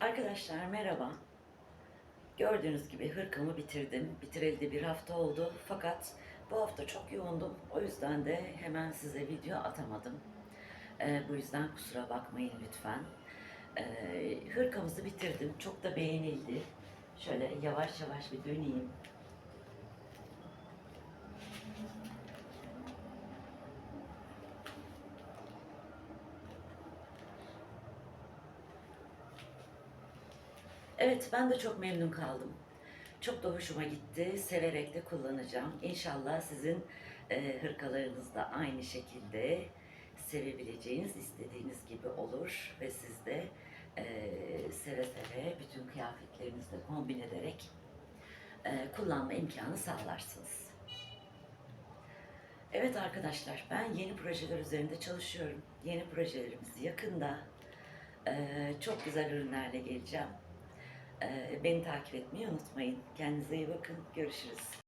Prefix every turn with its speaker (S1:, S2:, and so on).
S1: Arkadaşlar merhaba. Gördüğünüz gibi hırkamı bitirdim. Bitireli de bir hafta oldu. Fakat bu hafta çok yoğundum. O yüzden de hemen size video atamadım. Ee, bu yüzden kusura bakmayın lütfen. Ee, hırkamızı bitirdim. Çok da beğenildi. Şöyle yavaş yavaş bir döneyim. Evet, ben de çok memnun kaldım. Çok da hoşuma gitti. Severek de kullanacağım. İnşallah sizin e, hırkalarınız da aynı şekilde sevebileceğiniz, istediğiniz gibi olur ve siz de e, seve seve bütün kıyafetlerinizle kombin ederek e, kullanma imkanı sağlarsınız. Evet arkadaşlar, ben yeni projeler üzerinde çalışıyorum. Yeni projelerimiz yakında. E, çok güzel ürünlerle geleceğim. Beni takip etmeyi unutmayın. Kendinize iyi bakın. Görüşürüz.